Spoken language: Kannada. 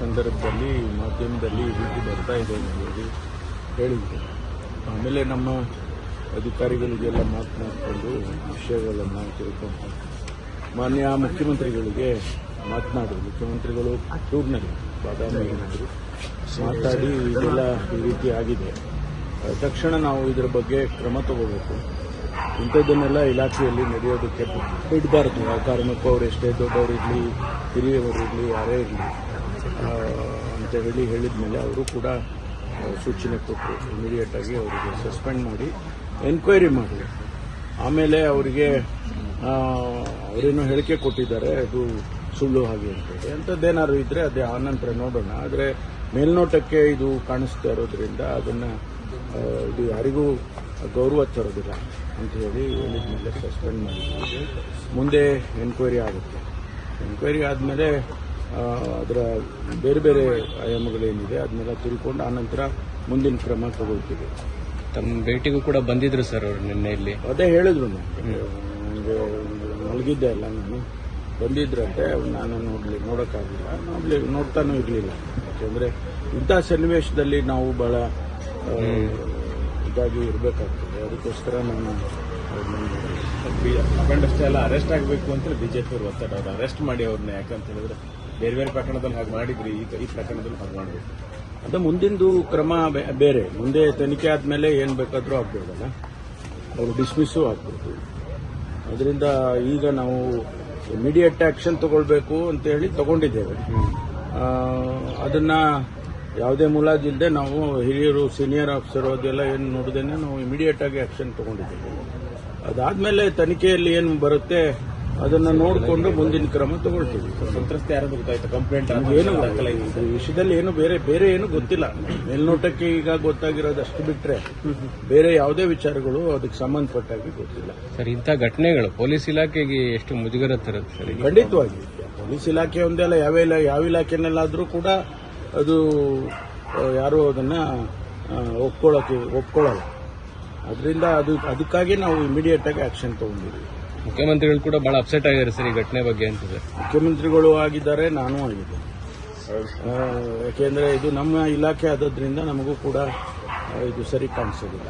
ಸಂದರ್ಭದಲ್ಲಿ, ಮಾಧ್ಯಮದಲ್ಲಿ ಈ ರೀತಿ ಬರ್ತಾ ಇದೆ ಅಂತ ಹೇಳಿ ಹೇಳಿದ್ರು. ಆಮೇಲೆ ನಮ್ಮ ಅಧಿಕಾರಿಗಳಿಗೆಲ್ಲ ಮಾತನಾಡಿಕೊಂಡು ವಿಷಯಗಳನ್ನು ತಿಳ್ಕೊಂಡು ಮಾನ್ಯ ಮುಖ್ಯಮಂತ್ರಿಗಳಿಗೆ ಮಾತನಾಡಿ ಮುಖ್ಯಮಂತ್ರಿಗಳು ಟೂರ್ನಲ್ಲಿ ಬಾದಾಮಿ ಏನಾದರು ಮಾತಾಡಿ ಇದೆಲ್ಲ ಈ ರೀತಿ ಆಗಿದೆ. ತಕ್ಷಣ ನಾವು ಇದರ ಬಗ್ಗೆ ಕ್ರಮ ತಗೋಬೇಕು. ಇಂಥದ್ದನ್ನೆಲ್ಲ ಇಲಾಖೆಯಲ್ಲಿ ನಡೆಯೋದಕ್ಕೆ ಬಿಡಬಾರ್ದು. ಆ ಕಾರಣಕ್ಕೂ ಅವ್ರು ಎಷ್ಟೇ ದೊಡ್ಡವರಿರಲಿ, ಹಿರಿಯವರಿರಲಿ, ಯಾರೇ ಇರಲಿ. ಅಂತ ಹೇಳಿ ಹೇಳಿದ ಮೇಲೆ ಅವರು ಕೂಡ ಸೂಚನೆ ಕೊಟ್ಟರು. ಇಮಿಡಿಯೇಟ್ ಆಗಿ ಅವರಿಗೆ ಸಸ್ಪೆಂಡ್ ಮಾಡಿ ಎನ್ಕ್ವೈರಿ ಮಾಡಿ. ಆಮೇಲೆ ಅವರಿಗೆ ಅವರೇನೋ ಹೇಳಿಕೆ ಕೊಟ್ಟಿದ್ದಾರೆ, ಅದು ಸುಳ್ಳು ಹಾಗೆ ಅಂತೇಳಿ ಅಂಥದ್ದೇನಾದ್ರು ಇದ್ರೆ ಅದೇ ಆನಂತರ ನೋಡೋಣ. ಆದರೆ ಮೇಲ್ನೋಟಕ್ಕೆ ಇದು ಕಾಣಿಸ್ತಾ ಇರೋದ್ರಿಂದ ಅದನ್ನ ಇದು ಯಾರಿಗೂ ಗೌರವ ತರೋದಿಲ್ಲ ಅಂತ ಹೇಳಿ ಹೇಳಿದ ಮೇಲೆ ಸಸ್ಪೆಂಡ್ ಮಾಡಿದ್ದೀವಿ ಮುಂದೆ ಎನ್ಕ್ವೈರಿ ಆಗುತ್ತೆ. ಎನ್ಕ್ವೈರಿ ಆದಮೇಲೆ ಅದರ ಬೇರೆ ಬೇರೆ ಆಯಾಮಗಳೇನಿದೆ ಅದನ್ನೆಲ್ಲ ತಿಳ್ಕೊಂಡು ಆನಂತರ ಮುಂದಿನ ಕ್ರಮ ತಗೊಳ್ತೀವಿ. ತಮ್ಮ ಭೇಟಿಗೂ ಕೂಡ ಬಂದಿದ್ರು ಸರ್ ಅವರು ನಿನ್ನೆ ಇಲ್ಲಿ. ಅದೇ ಹೇಳಿದ್ರು ನನಗೆ ಮಲಗಿದ್ದೆ ಅಲ್ಲ ನಾನು. ಬಂದಿದ್ರಂತೆ ನಾನು ನೋಡಲಿ ನೋಡೋಕ್ಕಾಗಲಿಲ್ಲ ನೋಡ್ಲಿ ನೋಡ್ತಾನೂ ಇರಲಿಲ್ಲ. ಯಾಕೆಂದರೆ ಇಂಥ ಸನ್ನಿವೇಶದಲ್ಲಿ ನಾವು ಭಾಳ ಇದಾಗಿ ಇರಬೇಕಾಗ್ತದೆ. ಅದಕ್ಕೋಸ್ಕರ ನಾನು ಅಖಂಡಷ್ಟೇ ಎಲ್ಲ ಅಲ್ಲ ಅರೆಸ್ಟ್ ಆಗಬೇಕು ಅಂತ ಬಿಜೆಪಿ ಅವರು ಒತ್ತಡ. ಅವ್ರು ಅರೆಸ್ಟ್ ಮಾಡಿ ಅವ್ರನ್ನ ಯಾಕಂತ ಹೇಳಿದ್ರೆ ಬೇರೆ ಬೇರೆ ಪ್ರಕರಣದಲ್ಲಿ ಹಾಗೆ ಮಾಡಿದ್ರಿ, ಈ ಪ್ರಕರಣದಲ್ಲಿ ಹಾಗೆ ಮಾಡಬೇಕು ಅದು ಮುಂದಿಂದು ಕ್ರಮ ಬೇರೆ. ಮುಂದೆ ತನಿಖೆ ಆದಮೇಲೆ ಏನು ಬೇಕಾದರೂ ಆಗ್ಬೋದಲ್ಲ? ಅವರು ಡಿಸ್ಮಿಸ್ಸು ಆಗ್ಬೋದು. ಅದರಿಂದ ಈಗ ನಾವು ಇಮಿಡಿಯೇಟ್ ಆಕ್ಷನ್ ತಗೊಳ್ಬೇಕು ಅಂತ ಹೇಳಿ ತಗೊಂಡಿದ್ದೇವೆ. ಅದನ್ನ ಯಾವುದೇ ಮುಲಾಜಿಲ್ಲದೆ ನಾವು ಹಿರಿಯರು ಸೀನಿಯರ್ ಆಫೀಸರ್ ಅದೆಲ್ಲ ಏನು ನೋಡಿದೇನೆ, ನಾವು ಇಮಿಡಿಯೇಟ್ ಆಗಿ ಆಕ್ಷನ್ ತಗೊಂಡಿದ್ದೇವೆ. ಅದಾದ್ಮೇಲೆ ತನಿಖೆಯಲ್ಲಿ ಏನು ಬರುತ್ತೆ ಅದನ್ನ ನೋಡಿಕೊಂಡು ಮುಂದಿನ ಕ್ರಮ ತಗೊಳ್ತೀವಿ. ಸಂತ್ರಸ್ತೆ ಯಾರು ಗೊತ್ತಾಯ್ತು? ಕಂಪ್ಲೇಂಟ್ ಏನು ಈ ವಿಷಯದಲ್ಲಿ ಏನು ಬೇರೆ ಬೇರೆ ಏನು ಗೊತ್ತಿಲ್ಲ. ಮೇಲ್ನೋಟಕ್ಕೆ ಈಗ ಗೊತ್ತಾಗಿರೋದು ಅಷ್ಟು ಬಿಟ್ಟರೆ ಬೇರೆ ಯಾವುದೇ ವಿಚಾರಗಳು ಅದಕ್ಕೆ ಸಂಬಂಧಪಟ್ಟಾಗಿ ಗೊತ್ತಿಲ್ಲ. ಸರ್ ಇಂಥ ಘಟನೆಗಳು ಪೊಲೀಸ್ ಇಲಾಖೆಗೆ ಎಷ್ಟು ಮುಜುಗರ ತರುತ್ತೆ ಸರ್? ಖಂಡಿತವಾಗಿ. ಪೊಲೀಸ್ ಇಲಾಖೆ ಒಂದೇ ಅಲ್ಲ ಯಾವ ಇಲ್ಲ ಯಾವ ಇಲಾಖೆನಲ್ಲಾದ್ರೂ ಕೂಡ ಅದು ಯಾರು ಅದನ್ನ ಒಪ್ಕೊಳ್ಳೋಕೆ ಒಪ್ಕೊಳ್ಳಲ್ಲ. ಅದರಿಂದ ಅದು ಅದಕ್ಕಾಗಿ ನಾವು ಇಮಿಡಿಯೇಟ್ ಆಗಿ ಆಕ್ಷನ್ ತಗೊಂಡಿದ್ವಿ ಮುಖ್ಯಮಂತ್ರಿಗಳು ಕೂಡ ಬಹಳ ಅಪ್ಸೆಟ್ ಆಗಿದ್ದಾರೆ ಸರ್ ಈ ಘಟನೆ ಬಗ್ಗೆ ಅಂತ ಸರ್ ಮುಖ್ಯಮಂತ್ರಿಗಳು ಆಗಿದ್ದಾರೆ, ನಾನು ಯಾಕೆಂದರೆ ಯಾಕೆಂದ್ರೆ ಇದು ನಮ್ಮ ಇಲಾಖೆ ಆದದ್ರಿಂದ ನಮಗೂ ಕೂಡ ಇದು ಸರಿ ಕಾಣಿಸೋದಿಲ್ಲ.